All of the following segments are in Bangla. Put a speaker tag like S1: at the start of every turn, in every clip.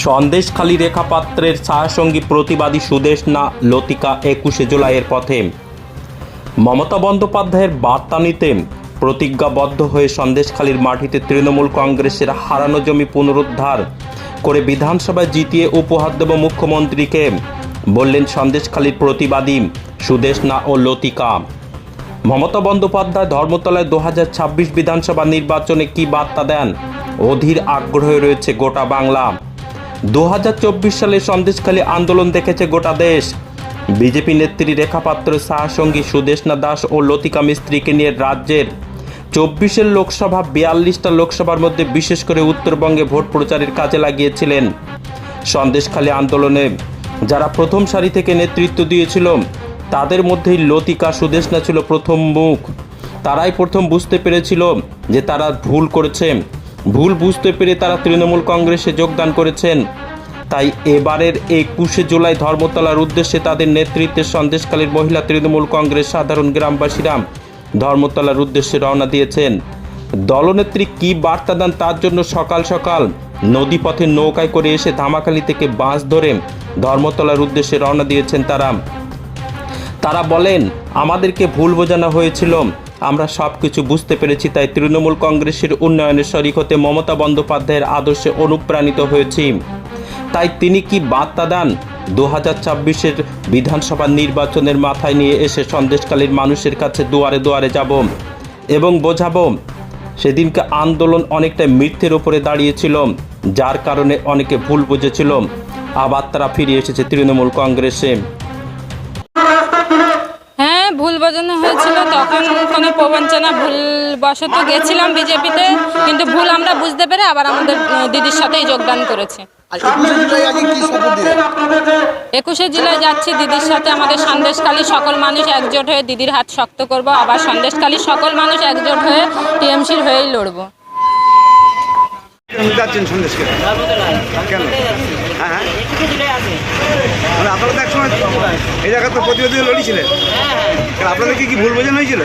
S1: সন্দেশখালী রেখাপাত্রের ছায়াসঙ্গী প্রতিবাদী সুদেশ না লতিকা একুশে জুলাইয়ের পথে। মমতা বন্দ্যোপাধ্যায়ের বার্তা নিতে প্রতিজ্ঞাবদ্ধ হয়ে সন্দেশখালীর মাটিতে তৃণমূল কংগ্রেসের হারানো জমি পুনরুদ্ধার করে বিধানসভায় জিতিয়ে উপহার দেব মুখ্যমন্ত্রীকে, বললেন সন্দেশখালীর প্রতিবাদী সুদেশ না ও লতিকা। মমতা বন্দ্যোপাধ্যায় ধর্মতলায় দু হাজার ছাব্বিশ বিধানসভা নির্বাচনে কি বার্তা দেন? অধীর আগ্রহে রয়েছে গোটা বাংলা। দু হাজার চব্বিশ সালে সন্দেশখালী আন্দোলন দেখেছে গোটা দেশ। বিজেপি নেত্রী রেখাপাত্র সাহাসঙ্গী সুদেশনা দাস ও লতিকা মিস্ত্রিকে নিয়ে রাজ্যের চব্বিশের লোকসভা, বিয়াল্লিশটা লোকসভার মধ্যে বিশেষ করে উত্তরবঙ্গে ভোট প্রচারের কাজে লাগিয়েছিলেন। সন্দেশখালী আন্দোলনে যারা প্রথম সারি থেকে নেতৃত্ব দিয়েছিল, তাদের মধ্যেই লতিকা সুদেশনা ছিল প্রথম মুখ। তারাই প্রথম বুঝতে পেরেছিল যে তারা ভুল করেছে। ভুল বুঝতে পেরে তারা তৃণমূল কংগ্রেসে যোগদান করেছেন। তাই এবারের একুশে জুলাই ধর্মতলার উদ্দেশ্যে তাদের নেতৃত্বে সন্দেশকালীর মহিলা তৃণমূল কংগ্রেস সাধারণ গ্রামবাসীরা ধর্মতলার উদ্দেশ্যে রওনা দিয়েছেন। দলনেত্রী কি বার্তা দেন তার জন্য সকাল সকাল? নদীপথে নৌকায় করে এসে ধামাখালি থেকে বাস ধরে ধর্মতলার উদ্দেশ্যে রওনা দিয়েছেন তারা। তারা বলেন, আমাদেরকে ভুল বোঝানো হয়েছিল। আমরা সব কিছু বুঝতে পেরেছি, তাই তৃণমূল কংগ্রেসের উন্নয়নের শরিক হতে মমতা বন্দ্যোপাধ্যায়ের আদর্শে অনুপ্রাণিত হয়েছি। তাই তিনি কি বার্তা দেন? দু হাজার ছাব্বিশের বিধানসভা নির্বাচনের মাথায় নিয়ে এসে সন্দেশকালীর মানুষের কাছে দুয়ারে দুয়ারে যাব এবং বোঝাবো, সেদিনকে আন্দোলন অনেকটা মিথ্যের ওপরে দাঁড়িয়েছিল, যার কারণে অনেকে ভুল বুঝেছিল। আবার তারা ফিরে এসেছে তৃণমূল কংগ্রেসে।
S2: ভুল বোঝানো হয়েছিল তখন কোনো প্রবঞ্চনা ভুলবশত গেছিলাম বিজেপিতে কিন্তু ভুল আমরা বুঝতে পেরে আবার আমাদের দিদির সাথেই যোগদান করেছে।
S3: একুশে জুলাই
S2: যাচ্ছি দিদির সাথে আমাদের সন্দেশকালী সকল মানুষ একজোট হয়ে দিদির হাত শক্ত করব আবার সন্দেশকালী সকল মানুষ একজোট হয়ে টিএমসির হয়েই লড়বো।
S4: যাচ্ছেন সন্দেশকে কেন হ্যাঁ হ্যাঁ মানে আপনারা তো একসময় এই জায়গায় তো প্রতিবাদী লড়িয়েছিলেন আপনাদের কি কি ভুল বোঝানো হয়েছিল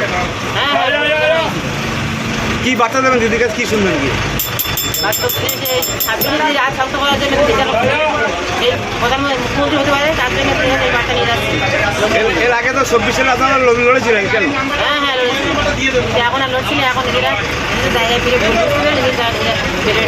S4: কি বার্তা দেবেন দিদির কাছে কি শুনবেন কি এর- আগে তো চব্বিশ সালে আপনারা লড়- লড়েছিলেন কেন
S5: হ্যাঁ হ্যাঁ এখন আর লড়ছি এখন জায়গায় ফিরে ফিরে।